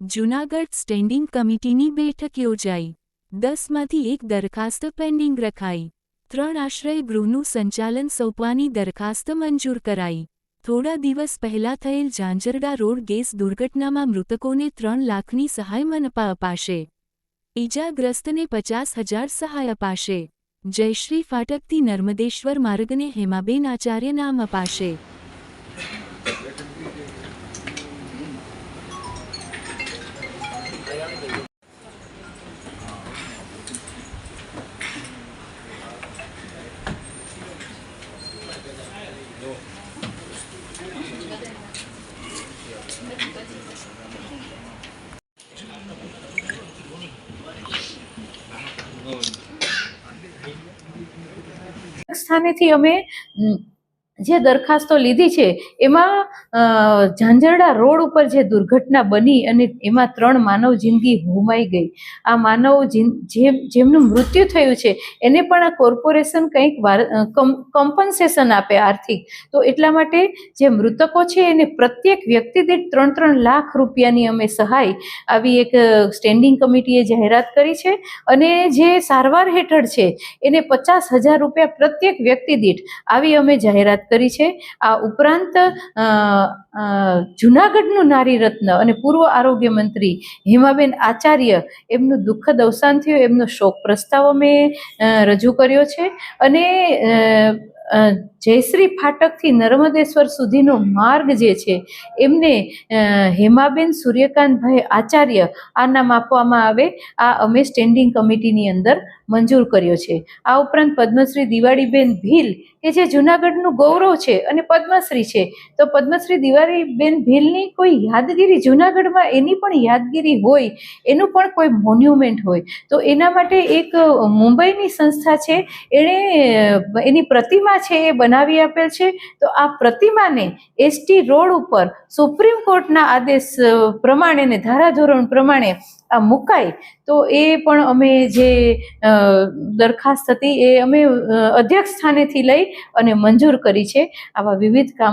Junagadh standing કમિટીની બેઠક યોજાઈ. દસમાંથી એક દરખાસ્ત પેન્ડિંગ રખાઈ. ત્રણ આશ્રય ગૃહનું સંચાલન સોંપવાની દરખાસ્ત મંજૂર કરાઈ. થોડા દિવસ પહેલા થયેલ ઝાંઝરડા રોડ ગેસ દુર્ઘટનામાં મૃતકોને ત્રણ લાખની સહાય મનપા અપાશે. ઈજાગ્રસ્તને પચાસ હજાર સહાય અપાશે. જયશ્રી ફાટકથી નર્મદેશ્વર માર્ગને હેમાબેન આચાર્ય નામ અપાશે. સ્થાનેથી અમે જે દરખાસ્તો લીધી છે, એમાં ઝાંઝરડા રોડ ઉપર જે દુર્ઘટના બની અને એમાં ત્રણ માનવ જિંદગી હોમાઈ ગઈ. આ માનવ જેમ, જેમનું મૃત્યુ થયું છે, એને પણ આ કોર્પોરેશન કંઈક કમ્પન્સેશન આપે આર્થિક. તો એટલા માટે જે મૃતકો છે, એને પ્રત્યેક વ્યક્તિ દીઠ ત્રણ ત્રણ લાખ રૂપિયાની અમે સહાય આવી એક સ્ટેન્ડિંગ કમિટીએ જાહેરાત કરી છે અને જે સારવાર હેઠળ છે, એને પચાસ હજાર રૂપિયા પ્રત્યેક વ્યક્તિ દીઠ આવી અમે જાહેરાત કરી છે. આ ઉપરાંત જૂનાગઢનું નારી રત્ન અને પૂર્વ આરોગ્ય મંત્રી હેમાબેન આચાર્ય એમનું દુઃખદ અવસાન થયું, એમનો શોક પ્રસ્તાવ અમે રજૂ કર્યો છે. અને જયશ્રી ફાટકથી નર્મદેશ્વર સુધીનો માર્ગ જે છે, એમને હેમાબેન સૂર્યકાંતભાઈ આચાર્ય આ નામ આપવામાં આવે, આ અમે સ્ટેન્ડિંગ કમિટીની અંદર મંજૂર કર્યો છે. આ ઉપરાંત પદ્મશ્રી દિવાળીબેન ભીલ, કે જે જૂનાગઢનું ગૌરવ છે અને પદ્મશ્રી છે. તો પદ્મશ્રી દિવાળીબેન ભીલની કોઈ યાદગીરી જૂનાગઢમાં એની પણ યાદગીરી હોય, એનું પણ કોઈ મોન્યુમેન્ટ હોય. તો એના માટે એક મુંબઈની સંસ્થા છે. એણે એની પ્રતિમા છે એ બનાવી આપેલ છે. તો આ પ્રતિમાને એસટી રોડ ઉપર સુપ્રીમ કોર્ટના આદેશ પ્રમાણે ને ધારાધોરણ પ્રમાણે આ મુકાય. તો એ પણ અમે જે દરખાસ્ત હતી એ અમે અધ્યક્ષ સ્થાનેથી લઈ અને મંજૂર કરી છે. આવા વિવિધ કામ